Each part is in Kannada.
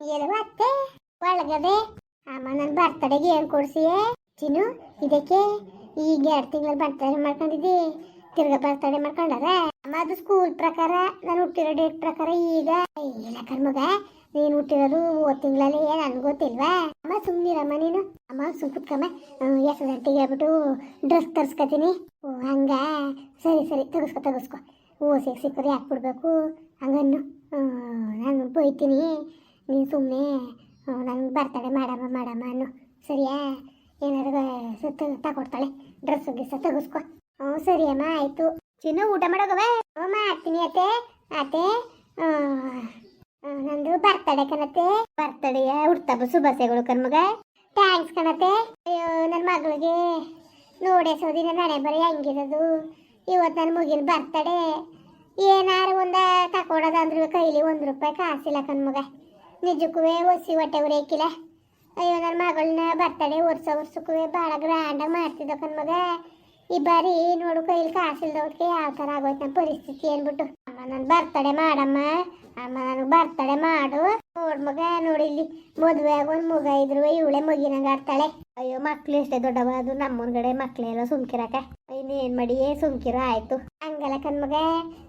ಎಲ್ವ ಅತ್ತೆ ಒಳಗದೆ. ಅಮ್ಮ ನನ್ನ ಬರ್ತಡೆಗೆ ಏನು ಕೊಡ್ಸಿಯೇ? ಚಿನ್ನು, ಇದಕ್ಕೆ? ಈಗ ಎರಡು ತಿಂಗಳು ಬರ್ತಡೆ ಮಾಡ್ಕೊಂಡಿದ್ದಿ. ತಿರ್ಗ ಬರ್ತಡೆ ಮಾಡ್ಕೊಂಡಾರ? ಅಮ್ಮ ಅದು ಸ್ಕೂಲ್ ಪ್ರಕಾರ, ನಾನು ಹುಟ್ಟಿರೋ ಡೇಟ್ ಪ್ರಕಾರ ಈಗ. ಇಲ್ಲ ಕಣ್ಮಗ? ನೀನು ಹುಟ್ಟಿರೋದು ಮೂವತ್ತು ತಿಂಗಳಲ್ಲಿ ನನ್ಗೆ ಗೊತ್ತಿಲ್ವಾ? ಅಮ್ಮ ಸುಮ್ಮನಿರಮ್ಮ ನೀನು. ಅಮ್ಮ ಸುಮ್ ಕುತ್ಕಮ್ಮ. ಎಸ್ ಗಂಟೆಗೆ ಹೇಳ್ಬಿಟ್ಟು ಡ್ರೆಸ್ ತರ್ಸ್ಕೊತೀನಿ. ಓ, ಹಂಗ? ಸರಿ ಸರಿ, ತಗಸ್ಕೊ, ತೆಗಿಸ್ಕೊ. ಸಿಕ್ ಸಿಕ್ಕರೆ ಯಾಕೆ ಬಿಡ್ಬೇಕು ಹಂಗನ್ನು. ನಾನು ಬೈತೀನಿ ನೀನು ಸುಮ್ಮನೆ ನಂಗೆ ಬರ್ತಡೆ ಮಾಡಮ್ಮ ಮಾಡಮ್ಮ ಅನ್ನು. ಸರಿಯಾ? ಏನಾದ್ರು ತಗೊಡ್ತಾಳೆ. ಡ್ರೆಸ್ ಗಿಸ್ ತೆಗಿಸ್ಕೊ. ಹ್ಞೂ, ಸರಿ ಅಮ್ಮ, ಆಯಿತು. ಚಿನ್ನ, ಊಟ ಮಾಡೋಗವೆ? ಹ್ಞೂ, ಮಾಡ್ತೀನಿ ಅತ್ತೆ. ಅತ್ತೆ ನಂದು ಬರ್ತಡೆ ಕಣತ್ತೆ. ಬರ್ತಡೆಯ ಹುಡ್ತಬ್ಬ ಶುಭಾಶಯಗಳು ಕಣ್ಮಗ. ಥ್ಯಾಂಕ್ಸ್ ಕಣತ್ತೆ. ಅಯ್ಯೋ ನನ್ನ ಮಗಳಿಗೆ ನೋಡೆ ಸೋದಿನ ನಡೆ ಬರೀ ಹೆಂಗಿರೋದು ಇವತ್ತು ನನ್ನ ಮುಗಿನ ಬರ್ತಡೆ. ಏನಾರು ಒಂದು ತಕೊಡೋದಂದ್ರೆ ಕೈಲಿ ಒಂದು ರೂಪಾಯಿ ಕಾಸಿಲ್ಲ ಕಣ್ಮಗ. ನಿಜಕ್ಕೂ ಒಸಿ ಹೊಟ್ಟೆ ಉರೇಕಿಲ್ಲ ಅಯ್ಯೋ ನನ್ನ ಮಗಳನ್ನ ಬರ್ತಡೆ ವರ್ಷ ವರ್ಷಕ್ಕೂ ಭಾಳ ಗ್ರ್ಯಾಂಡಾಗಿ ಮಾಡ್ತಿದ್ದ ಕಣ್ಮಗ ಈ ಬಾರಿ ನೋಡು ಕೈಲಿ ಕಾಸಿಲ್ದವ್ರಿಗೆ ಯಾವ ಥರ ಆಗೋಯ್ತು ನಮ್ಮ ಪರಿಸ್ಥಿತಿ ಅಂದ್ಬಿಟ್ಟು. ಅಮ್ಮ, ನಾನು ಬರ್ತಡೆ ಮಾಡಮ್ಮ. ಅಮ್ಮ ನನಗೆ ಬರ್ತಡೆ ಮಾಡು. ನೋಡ್ ಮಗ ನೋಡಿ ಇಲ್ಲಿ ಮದುವೆಯಾಗ ಒಂದು ಮಗ ಇದ್ರು ಇವಳೆ ಮಗಿನಂಗ ಆಡ್ತಾಳೆ. ಅಯ್ಯೋ ಮಕ್ಳು ಎಷ್ಟೇ ದೊಡ್ಡವ ಅದು ನಮ್ಮನ್ಗಡೆ ಮಕ್ಳೆಲ್ಲ ಸುಮ್ಕಿರಕ ಇನ್ನೇನ್ ಮಾಡಿ ಸುಮ್ಕಿರ ಆಯ್ತು. ಹಂಗಲ್ಲ ಕಣ್ಮಗ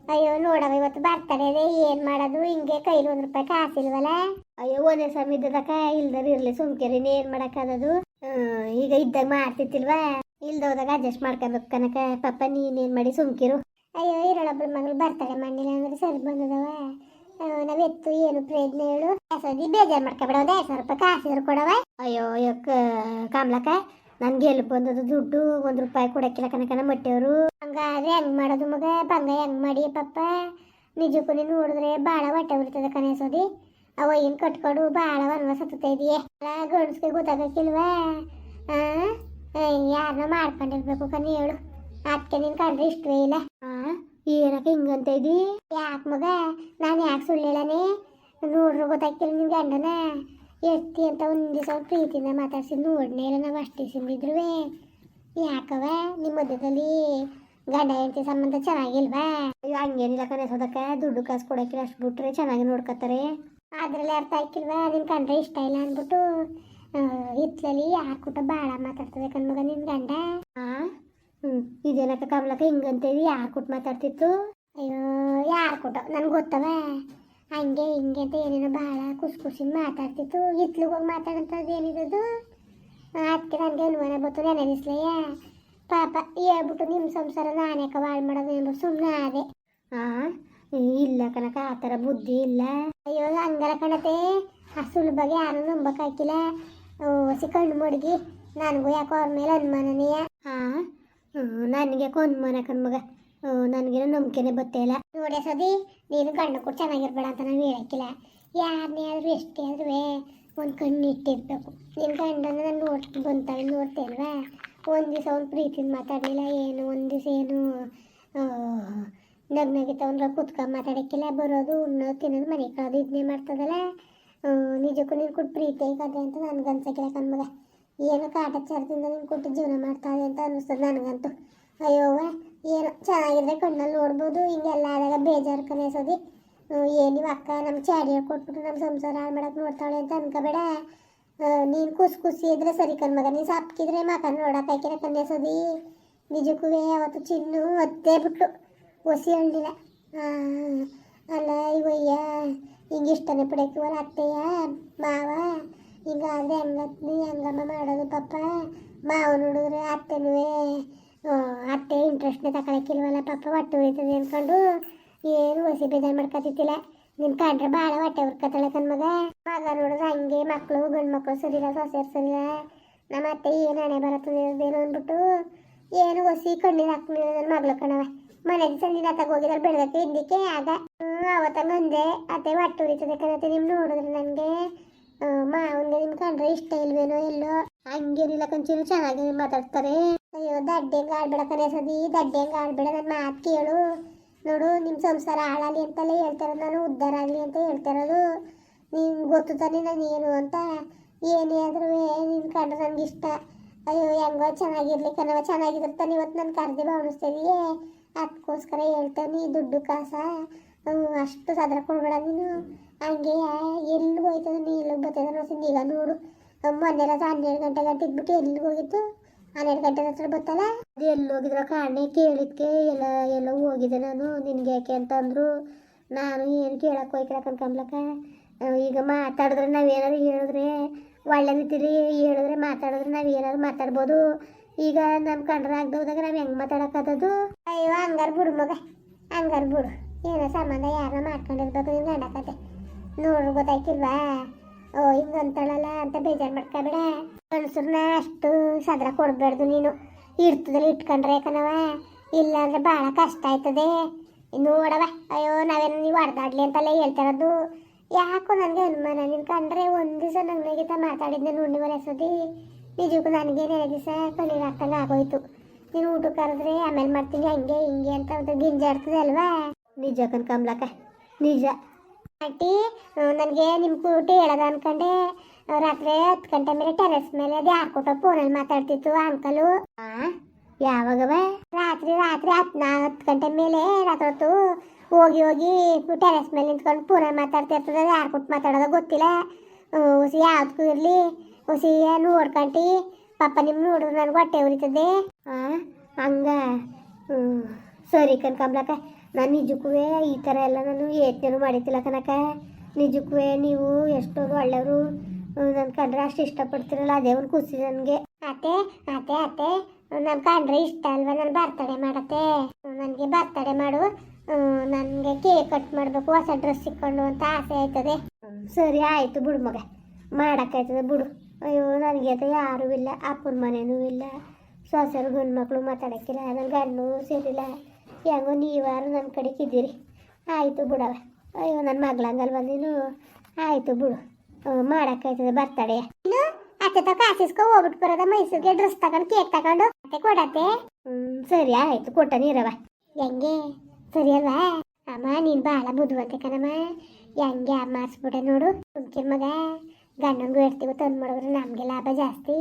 ಅಯ್ಯೋ ನೋಡವ ಇವತ್ತು ಬರ್ತಡೆ ಏನು ಏನ್ ಮಾಡೋದು? ಹಿಂಗೆ ಕೈಲಿ ಒಂದ್ ರೂಪಾಯಿ ಕಾಸಿಲ್ವಲ್ಲ ಅಯ್ಯೋ ಒಂದೇ ಸಮ ಇದ್ದದಕ್ಕ ಇಲ್ದರ್ ಇರ್ಲಿ ಸುಮ್ಕಿರಿ ಏನ್ ಮಾಡಕ್ಕಾಗದು ಹ್ಮ್, ಈಗ ಇದ್ದಾಗ ಮಾಡ್ತಿತ್ತಿಲ್ವಾ ಇಲ್ದೋದಾಗ ಅಡ್ಜಸ್ಟ್ ಮಾಡ್ಕೋಬೇಕು ಕನಕ ಪಾಪ ನೀನೇನ್ ಮಾಡಿ ಸುಮ್ಕಿರು. ಅಯ್ಯೋ ಇರೋಳೊಬ್ಳ ಮಗಳು ಬರ್ತಡೆ ಮಾಡಿಲ್ಲ ಅಂದ್ರೆ ಸರಿ ಬಂದದವ. ನಾವ್ ಎತ್ತು ಏನು ಪ್ರಯತ್ನ ಹೇಳು. ಸದಿ ಬೇಜಾರ್ ಮಾಡ್ಕೊಬೇಡ ಒಂದ್ ಎರಡ್ ಸಾವಿರ ರೂಪಾಯಿ ಕಾಸಿದ್ರು ಕೊಡವ. ಅಯ್ಯೋ ಅಯ್ಯೋ ಕಾಮ್ಲಕ್ಕ ನನ್ಗೆ ಎಲ್ಲಿ ಬಂದದ್ದು ದುಡ್ಡು ಒಂದ್ ರೂಪಾಯಿ ಕೊಡಕ್ಕಿಲ್ಲ ಕನಕನ ಮಟ್ಟಿಯವರು ಹಂಗಾದ್ರೆ ಹೆಂಗ್ ಮಾಡೋದು ಮಗ ಬಂಗ ಹೆಂಗ್ ಮಾಡಿ ಪಪ್ಪ. ನಿಜಕ್ಕೂ ನೀನು ನೋಡಿದ್ರೆ ಬಾಳ ಹೊಟ್ಟೆ ಉರಿತದೆ ಕನೆಸೋದಿ ಅವ ಏನ್ ಕಟ್ಕೊಂಡು ಬಾಳ ವನವಾಸ ಇದೆಯೇ. ಗಂಡಸ್ಗೆ ಗೊತ್ತಾಗಕ್ಕಿಲ್ವಾ? ಯಾರನ್ನ ಮಾಡ್ಕೊಂಡಿರ್ಬೇಕು ಕನಿ ಹೇಳು. ಅದಕ್ಕೆ ನಿನ್ ಕಂಡ್ರೆ ಇಷ್ಟವೇ ಇಲ್ಲ. ಏನಕ್ಕೆ ಹಿಂಗಂತ ಇದಿ? ಯಾಕೆ ಮಗ? ನಾನು ಯಾಕೆ ಸುಳ್ಳು ಹೇಳನೆ ನೋಡ್ರು ಗೊತ್ತಾಗ್ತಿಲ್ಲ ನಿನ್ ಗಂಡನ. ಎತ್ತಿ ಅಂತ ಒಂದು ದಿವಸ ಪ್ರೀತಿಯಿಂದ ಮಾತಾಡ್ಸಿ ನೋಡ್ನೇ ಇಲ್ಲ ನಾವು ಅಷ್ಟೇ ದಿವಸದಿದ್ರು ಯಾಕವ? ನಿಮ್ಮ ಮಧ್ಯದಲ್ಲಿ ಗಂಡ ಹೆಂಡತಿ ಸಂಬಂಧ ಚೆನ್ನಾಗಿಲ್ವಾ? ಅಯ್ಯೋ, ಹಂಗೇನಿಲ್ಲ ಕನಸೋದಕ್ಕ ದುಡ್ಡು ಕಾಸು ಕೊಡೋಕಿಲ್ಲ ಅಷ್ಟು ಬಿಟ್ರೆ ಚೆನ್ನಾಗಿ ನೋಡ್ಕೊತಾರೆ. ಅದ್ರಲ್ಲಿ ಅರ್ಥ ಆಯ್ಕಿಲ್ವಾ ನಿನ್ ಕಂಡ್ರೆ ಇಷ್ಟ ಇಲ್ಲ ಅಂದ್ಬಿಟ್ಟು ಹಿತ್ಲಲ್ಲಿ ಯಾರು ಕೂಟ ಭಾಳ ಮಾತಾಡ್ತದೆ ಕಣ್ಮಗ ನಿನ್ ಗಂಡ? ಆ? ಹ್ಮ್ ಇದೇನಕ್ಕ ಕಮಲಕ್ಕ? ಹಿಂಗಂತೇವಿ ಯಾರು ಕೊಟ್ಟು ಮಾತಾಡ್ತಿತ್ತು? ಅಯ್ಯೋ ಯಾರು ಕೊಟ್ಟ ನನ್ಗೆ ಗೊತ್ತವ. ಹಂಗೆ ಹಿಂಗೆ ಅಂತ ಏನೇನೋ ಭಾಳ ಖುಷಿ ಖುಷಿ ಮಾತಾಡ್ತಿತ್ತು. ಇತ್ಲು ಹೋಗಿ ಮಾತಾಡಂಥದ್ದು ಏನಿರೋದು ಅದಕ್ಕೆ ನನಗೆ ಅನುಮಾನ ಬಂತು ನೆನೆಸ್ಲಯ್ಯ. ಪಾಪ ಹೇಳ್ಬಿಟ್ಟು ನಿಮ್ಮ ಸಂಸಾರ ನಾನೇಕ ಹಾಳು ಮಾಡೋದು ಏನ್ಬಿಟ್ಟು ಸುಮ್ಮನೆ ಆದೆ. ಹಾಂ ಇಲ್ಲ ಕನಕ ಆ ಥರ ಬುದ್ಧಿ ಇಲ್ಲ. ಅಯ್ಯೋ ಹಂಗಲ್ಲ ಕಣತೆ. ಆ ಸುಲಭಾಗ ಯಾರು ನಂಬಕ್ಕಾಕಿಲ್ಲ ಹೊಸಿ ಕಣ್ಣು ಮುಡುಗಿ. ನನಗೂ ಯಾಕೋ ಅವ್ರ ಮೇಲೆ ಅನುಮಾನನೆಯ ಹಾಂ ನನಗೆ ಕೊನ್ಮನ ಕಣ್ಮಗ ನನಗೇನು ನಂಬಿಕೆನೆ ಬತ್ತೇ ಇಲ್ಲ ನೋಡಿ ಸದಿ ನೀನು ಗಂಡ ಕೂಡ ಚೆನ್ನಾಗಿರ್ಬೇಡ ಅಂತ ನಾನು ಹೇಳಕ್ಕಿಲ್ಲ. ಯಾರನ್ನೇ ಆದರೂ ಎಷ್ಟೇ ಆದ್ರೂ ಒಂದು ಕಣ್ಣು ಇಟ್ಟಿರಬೇಕು ನಿನ್ನ ಗಂಡನ ನಾನು ನೋಡ್ ಬಂತಾಳೆ ನೋಡ್ತೇಲ್ವಾ ಒಂದು ದಿವಸ ಅವ್ನು ಪ್ರೀತಿನ ಮಾತಾಡಲಿಲ್ಲ, ಏನು ಒಂದು ದಿವಸ ಏನು ನಗ್ನಾಗಿತ್ತವನ್ರ ಕುತ್ಕೊಂಡು ಮಾತಾಡಕ್ಕಿಲ್ಲ, ಬರೋದು, ಉಣ್ಣೋದು, ತಿನ್ನೋದು, ಮನೆ ಕಳೋದು ಇದನ್ನೇ ಮಾಡ್ತದಲ್ಲ? ನಿಜಕ್ಕೂ ನೀನು ಕೊಟ್ಟು ಪ್ರೀತಿ ಐಕದೆ ಅಂತ ನನಗೆ ಅನ್ಸಕ್ಕಿಲ್ಲ ಕಣ್ಮಗ ಏನೋ ಕಾಟಾಚಾರದಿಂದ ನೀನು ಕೊಟ್ಟು ಜೀವನ ಮಾಡ್ತಾಳೆ ಅಂತ ಅನ್ನಿಸ್ತದೆ ನನಗಂತೂ. ಅಯ್ಯೋವ ಏನು ಚೆನ್ನಾಗಿದ್ರೆ ಕಣ್ಣಲ್ಲಿ ನೋಡ್ಬೋದು, ಹಿಂಗೆಲ್ಲ ಆದಾಗ ಬೇಜಾರು ಕನೆಸೋದಿ ನೀವು ಅಕ್ಕ ನಮ್ಮ ಚಾಡಿಯ ಕೊಟ್ಬಿಟ್ಟು ನಮ್ಮ ಸಂಸಾರ ಹಾಳು ಮಾಡೋಕೆ ನೋಡ್ತಾಳೆ ಅಂತ ಅನ್ಕೋಬೇಡ. ನೀನು ಖುಷಿ ಖುಷಿ ಇದ್ರೆ ಸರಿ ಕಣ್ಮಗ ನೀನು ಸಾಪ್ಕಿದ್ರೆ ಮಕ ನೋಡೋಕೆ ಹಾಕಿರ ಕನ್ಯಾಸೋದಿ ನಿಜಕ್ಕೂ ಅವತ್ತು ಚಿನ್ನು ಒತ್ತೇ ಬಿಟ್ಟು ಒಸಿ ಹಳ್ಳಿಲ್ಲ ಅಲ್ಲ ಇವಯ್ಯ ಹಿಂಗೆ ಇಷ್ಟನೇ ಪಡಕ್ಕಿವಲ್ಲ ಅತ್ತೆಯ, ಮಾವ? ಹಿಂಗಾದ್ರೆ ಹೆಂಗತ್ನಿ ಹೆಂಗಮ್ಮ ಮಾಡೋದು ಪಾಪ. ಮಾವ ನೋಡಿದ್ರೆ ಅತ್ತೆನೂ ಅತ್ತೆ ಇಂಟ್ರೆಸ್ಟ್ನೇ ತಗೊಳಕ್ಕಿಲ್ವಲ್ಲ ಪಾಪ, ಹೊಟ್ಟೆ ಉಳಿತದೆ ಅಂದ್ಕೊಂಡು ಏನು ಹೊಸಿ ಬೇಜಾರು ಮಾಡ್ಕೊತಿತ್ತಿಲ್ಲ ನಿಮ್ಮ ಕಂಡ್ರೆ ಭಾಳ ಹೊಟ್ಟೆ ಉರ್ಕತ್ತಾಳೆ ತನ್ನ ಮಗ. ನೋಡಿದ್ರೆ ಹಂಗೆ ಮಕ್ಕಳು ಗಂಡು ಮಕ್ಕಳು ಸರಿಲ್ಲ ಸೊಸೆಯರು ಸರಿಲ್ಲ ನಮ್ಮ ಅತ್ತೆ ಏನು ಹಣೆ ಬರತ್ತದೇನೋ ಅಂದ್ಬಿಟ್ಟು ಏನು ಹೊಸಿ ಕಣ್ಣೀರು ಹಾಕ್ಲಿಲ್ಲ ನನ್ನ ಮಗಳು ಕಣವ ಮನೆಗೆ ಸಂದಿನ ಹೋಗಿದ್ರೆ, ಬೆಳಗ್ಗೆ ಇದ್ದಕ್ಕೆ ಆಗ ಅವತ್ತಂಗ ಅಂದೆ, ಅತ್ತೆ ಹೊಟ್ಟೆ ಉರಿತದೆ ಕಣತ್ತೆ ನಿಮ್ಮ ನೋಡಿದ್ರೆ ನನಗೆ ಮಾವನ್ಗೆ ನಿಮ್ ಕಂಡ್ರೆ ಇಷ್ಟ ಇಲ್ವೇನೋ ಎಲ್ಲೋ? ಹಂಗೇನಿಲ್ಲ ಕಂಚಿನ ಚೆನ್ನಾಗಿ ಮಾತಾಡ್ತಾರೆ. ಅಯ್ಯೋ, ದಡ್ಡೆ ಗಾಳ್ಬೇಡ ಕಣೆ ಸದಿ, ದಡ್ಡೆ ಗಾಳ್ಬೇಡ ನನ್ನ ಮಾತು ಕೇಳು. ನೋಡು ನಿಮ್ಮ ಸಂಸಾರ ಹಾಳಾಗಲಿ ಅಂತಲೇ ಹೇಳ್ತಾರೆ ನಾನು ಉದ್ಧಾರ ಆಗಲಿ ಅಂತ ಹೇಳ್ತಿರೋದು ನೀನು ಗೊತ್ತು ತಾನೆ ನಾನು ಏನು ಅಂತ. ಏನೇ ಆದ್ರೂ ನಿನ್ನ ಕಂಡ್ರೆ ನನಗೆ ಇಷ್ಟ. ಅಯ್ಯೋ, ಹೆಂಗೋ ಚೆನ್ನಾಗಿರ್ಲಿ ಕಣವ ಚೆನ್ನಾಗಿರ್ತಾನೆ ಇವತ್ತು ನಾನು ಕರ್ದಿ ಭಾವಣಿಸ್ತಿದೀಯೇ ಅದಕ್ಕೋಸ್ಕರ ಹೇಳ್ತಾನೆ ದುಡ್ಡು ಕಾಸ? ಅಷ್ಟು ಸಾಧನ ಕೊಡ್ಬೇಡ ನೀನು. ಹಂಗೆ ಎಲ್ಲಿ ಹೋಯ್ತದ ನೀ ಎಲ್ಲಿ ಬರ್ತದೆ ನೋಡ್ತೀನಿ ಈಗ ನೋಡು ಮೊನ್ನೆ ರಾತ್ರಿ ಹನ್ನೆರಡು ಗಂಟೆ ಗಂಟೆ ಇದ್ಬಿಟ್ಟು ಎಲ್ಲಿಗೆ ಹೋಗಿತ್ತು ಹನ್ನೆರಡು ಗಂಟೆ ಹತ್ರ ಬರ್ತಲ್ಲ ಅದು ಎಲ್ಲಿ ಹೋಗಿದ್ರ ಕಾರಣ ಕೇಳಿದ್ಕೆ ಎಲ್ಲ ಎಲ್ಲ ಹೋಗಿದ್ದೆ ನಾನು. ನಿನ್ಗೆ ಯಾಕೆ ಅಂತಂದ್ರು ನಾನು ಏನು ಕೇಳಕ್ಕೆ ಹೋಯ್ಕಿಲ್ಲ ಅನ್ಕಂಬ್ಲಕ್ಕ ಈಗ ಮಾತಾಡಿದ್ರೆ ನಾವೇನಾದ್ರು ಹೇಳಿದ್ರೆ, ಒಳ್ಳೆ ರೀತಿಲಿ ಹೇಳಿದ್ರೆ ಮಾತಾಡಿದ್ರೆ ನಾವು ಏನಾದ್ರು ಮಾತಾಡ್ಬೋದು. ಈಗ ನಮ್ಮ ಕಂಡ್ರೆ ಆಗ್ದೋದಾಗ ನಾವು ಹೆಂಗೆ ಮಾತಾಡಕ್ಕದ್ದು ಅಯ್ಯೋ, ಹಂಗಾರ ಬಿಡು ಮಗ, ಹಂಗಾರ ಬಿಡು. ಏನೋ ಸಂಬಂಧ ಯಾರನ್ನ ಮಾಡ್ಕೊಂಡಿರ್ಬೇಕು ನಿನ್ ಗಂಡ ಕತೆ? ನೋಡ್ರು ಗೊತ್ತಾಯ್ತಿಲ್ವಾ? ಓ ಹಿಂಗೆ ಅಂತಾಳಲ್ಲ ಅಂತ ಬೇಜಾರು ಮಾಡ್ಕೊಬೇಡ. ಗಂಡಸ್ರನ್ನ ಅಷ್ಟು ಸದ್ರ ಕೊಡ್ಬಾರ್ದು ನೀನು. ಇರ್ತದಲ್ಲಿ ಇಟ್ಕೊಂಡ್ರೆ ಕಣವ ಇಲ್ಲ ಅಂದ್ರೆ ಭಾಳ ಕಷ್ಟ ಆಯ್ತದೆ. ನೋಡವ ಅಯ್ಯೋ, ನಾವೇನು ನೀವು ಹೊಡೆದಾಡ್ಲಿ ಅಂತೆಲ್ಲ ಹೇಳ್ತಿರೋದು. ಯಾಕೋ ನನಗೆ ಅನುಮಾನ. ನಿನ್ ಕಂಡ್ರೆ ಒಂದು ದಿವಸ ಮಾತಾಡಿದ್ನ ಮಾತಾಡಿದ್ದೆ ನೋಡಿ ಬರೆಸೋದಿ ನಿಜಕ್ಕೂ ನನಗೆ ಎರಡು ದಿವಸ ಕಣ್ಣೀರು ಹಾಕ್ದಂಗೆ ಆಗೋಯ್ತು. ನೀನು ಊಟಕ್ಕೆ ಕರೆದ್ರೆ ಆಮೇಲೆ ಮಾಡ್ತೀನಿ, ಹಂಗೆ ಹಿಂಗೆ ಅಂತ ಗಿಂಜಾಡ್ತದೆ ಅಲ್ವಾ ನಿಜ ಕನ್ಕಂಬ್ಲಕ್ಕ ನಿಜ. ಆಂಟಿ ನನಗೆ ನಿಮ್ಮ ಕೂಟಿ ಹೇಳದ ಅನ್ಕೊಂಡೆ ರಾತ್ರಿ ಹತ್ತು ಗಂಟೆ ಮೇಲೆ ಟೆರೆಸ್ ಮೇಲೆ ಅದು ಯಾರು ಕೊಟ್ಟ ಫೋನಲ್ಲಿ ಮಾತಾಡ್ತಿತ್ತು ಅಂಕಲು ಯಾವಾಗವ? ರಾತ್ರಿ ರಾತ್ರಿ ಹತ್ತು ನಾ ಹತ್ತು ಗಂಟೆ ಮೇಲೆ ರಾತ್ರಿ ಹೊತ್ತು ಹೋಗಿ ಹೋಗಿ ಟೆರೆಸ್ ಮೇಲೆ ನಿಂತ್ಕೊಂಡು ಫೋನಲ್ಲಿ ಮಾತಾಡ್ತಿರ್ತದೆ ಅದು ಯಾರು ಕೊಟ್ಟು ಮಾತಾಡೋದು ಗೊತ್ತಿಲ್ಲ. ಹುಸಿ ಯಾವ್ದಕ್ಕೂ ಇರಲಿ ಹುಸಿ ನೋಡ್ಕಂಟಿ ಪಾಪ ನಿಮ್ಮ ನೋಡಿದ್ರೆ ನನಗೆ ಹೊಟ್ಟೆ ಉರಿತದೆ. ಹಾಂ ಹಂಗ? ಹ್ಞೂ ಸರಿ ಕನ್ಕಂಬ್ಲಕ್ಕ ನಾನು ನಿಜಕ್ಕೂ ಈ ಥರ ಎಲ್ಲ ನಾನು ಯೋಚನೆ ಮಾಡಿದ್ದಿಲ್ಲ ಕನಕ ನಿಜಕ್ಕೂ ನೀವು ಎಷ್ಟೊಂದು ಒಳ್ಳೆಯವರು ನನ್ನ ಕಂಡ್ರೆ ಅಷ್ಟು ಇಷ್ಟಪಡ್ತಿರಲ್ಲ ಅದೇ ಒಂದು ಖುಷಿ ನನಗೆ. ಅತ್ತೆ ಅತ್ತೆ ಅತ್ತೆ ನನ್ನ ಕಂಡ್ರೆ ಇಷ್ಟ ಅಲ್ವಾ ನಾನು ಬರ್ತಡೇ ಮಾಡತ್ತೆ? ನನಗೆ ಬರ್ತಡೇ ಮಾಡು ನನಗೆ ಕೇಕ್ ಕಟ್ ಮಾಡಬೇಕು ಹೊಸ ಡ್ರೆಸ್ ಸಿಕ್ಕೊಂಡು ಅಂತ ಆಸೆ ಆಯ್ತದೆ. ಸರಿ ಆಯಿತು ಬಿಡು ಮಗ ಮಾಡೋಕ್ಕಾಯ್ತದೆ ಬಿಡು. ಅಯ್ಯೋ ನನಗೆ ಅದು ಯಾರೂ ಇಲ್ಲ ಅಪ್ಪನ ಮನೆಯೂ ಇಲ್ಲ ಸೊಸೆರು ಗಂಡು ಮಕ್ಕಳು ಮಾತಾಡೋಕ್ಕಿಲ್ಲ ನನ್ನ ಗಂಡು ಸೇರಿಲ್ಲ. ಹೆಂಗೋ ನೀವಾರು ನನ್ನ ಕಡೆ ಇದ್ದೀರಿ ಆಯಿತು ಬಿಡವ. ಅಯ್ಯೋ ನನ್ನ ಮಗಳಂಗಲ್ವ ನೀನು? ಆಯಿತು ಬಿಡು. ಮಾಡೋಕ್ಕಾಯ್ತದೆ, ಬರ್ತಡೆ. ಇನ್ನು ಅತ್ತೆ ತಕ ಆಫೀಸ್ಗೆ ಹೋಗ್ಬಿಟ್ಟು ಬರೋದ, ಮೈಸೂರಿಗೆ ಡ್ರೆಸ್ ತಗೊಂಡು ಕೇಕ್ ತಗೊಂಡು ಅತ್ತೆ ಕೊಡತ್ತೆ. ಹ್ಞೂ ಸರಿ ಆಯಿತು, ಕೊಟ್ಟ ನೀರವ. ಹೆಂಗೆ? ಸರಿ ಅಲ್ವಾ? ಅಮ್ಮ, ನೀನು ಭಾಳ ಬುದ್ಧಿವಂತೆ ಕಣಮ್ಮ. ಹೆಂಗೆ ಮಾಡಿಸ್ಬಿಟ್ಟೆ ನೋಡು. ಕುಂಕಿರ್ ಮಗ ಗಂಡಂಗೂ ಇರ್ತೀವಿ ತಂದು ಮಾಡಿದ್ರೆ ನಮಗೆ ಲಾಭ ಜಾಸ್ತಿ.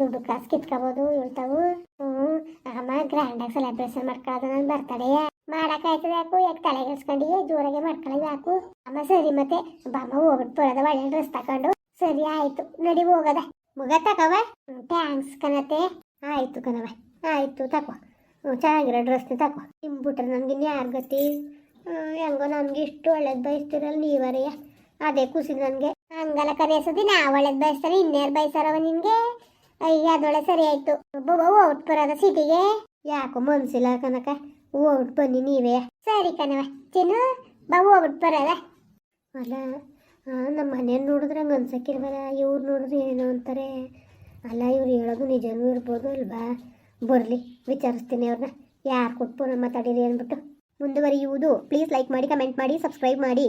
ದುಡ್ಡು ಕಾಸು ಕಿತ್ಕೋಬೋದು ಇಳ್ತಾವು ಹ್ಞೂ ಅಮ್ಮ ಗ್ರ್ಯಾಂಡಾಗಿ ಸೆಲೆಬ್ರೇಷನ್ ಮಾಡ್ಕೊಳ್ಳೋದು ನನ್ನ ಬರ್ತಡೇ ಮಾಡಕ್ಕಾಯ್ತದೆ ಯಾಕು, ಯಾಕೆ ತಲೆಗೆಡ್ಸ್ಕೊಂಡು ಜೋರಾಗೆ ಮಾಡ್ಕೊಳ್ಳೋದು ಯಾಕು. ಅಮ್ಮ ಸರಿ ಮತ್ತೆ ಬಾಮ್ಮ ಹೋಗ್ಬಿಟ್ಟು ಬರೋದ, ಒಳ್ಳೆ ಡ್ರೆಸ್ ತಗೊಂಡು ಸರಿ, ಆಯ್ತು. ನಡಿ ಹೋಗದ. ಮುಗ ತಗವ? ಥ್ಯಾಂಕ್ಸ್ ಕಣತೆ. ಆಯ್ತು ಕಣವ ಆಯ್ತು ತಗೋ ಚೆನ್ನಾಗಿರೋ ಡ್ರೆಸ್ನ ತಗೋ ನಿಮ್ಬಿಟ್ರೆ ನನಗೆ ಯಾರು ಗತಿ? ಹೆಂಗೋ ನನಗೆ ಇಷ್ಟು ಒಳ್ಳೇದು ಬಯಸ್ತಿರಲ್ಲ ನೀವರೆಯ ಅದೇ ಖುಷಿ ನನಗೆ. ಹಂಗಲ್ಲ ಕರೆಸೋದಿ ನಾ ಒಳ್ಳೇದು ಬಯಸ್ತಾರೆ, ಇನ್ಯಾರು ಬಯಸಾರವ ನಿನಗೆ? ಅಯ್ಯ ಅದೊಳೆ ಸರಿ ಆಯ್ತು. ಒಬ್ಬ ಹೋಗ್ಬಿಟ್ಟು ಬರೋದ ಸಿಟಿಗೆ? ಯಾಕೋ ಮನ್ಸಿಲ್ಲ ಕನಕ ಔಟ್ ಬನ್ನಿ ನೀವೇ. ಸರಿ ಕಣವ ತಿನ್ನು ಬಾ ಹೋಗ್ಬಿಟ್ಟು ಬರೋದ. ಅಲ್ಲ ನಮ್ಮ ಮನೆಯನ್ನು ನೋಡಿದ್ರೆ ಹಂಗೆ ಅನ್ಸಕ್ಕಿಲ್ವಲ್ಲ ಇವ್ರು ನೋಡಿದ್ರೆ ಏನೋ ಅಂತಾರೆ. ಅಲ್ಲ ಇವ್ರು ಹೇಳೋದು ನಿಜನೂ ಇರ್ಬೋದು ಅಲ್ವಾ? ಬರಲಿ ವಿಚಾರಿಸ್ತೀನಿ ಅವ್ರನ್ನ ಯಾರು ಕೊಟ್ಟು ನಮ್ಮ ತಡೀರಿ ಅಂದ್ಬಿಟ್ಟು. ಮುಂದುವರಿಯುವುದು. ಪ್ಲೀಸ್ ಲೈಕ್ ಮಾಡಿ ಕಮೆಂಟ್ ಮಾಡಿ ಸಬ್ಸ್ಕ್ರೈಬ್ ಮಾಡಿ.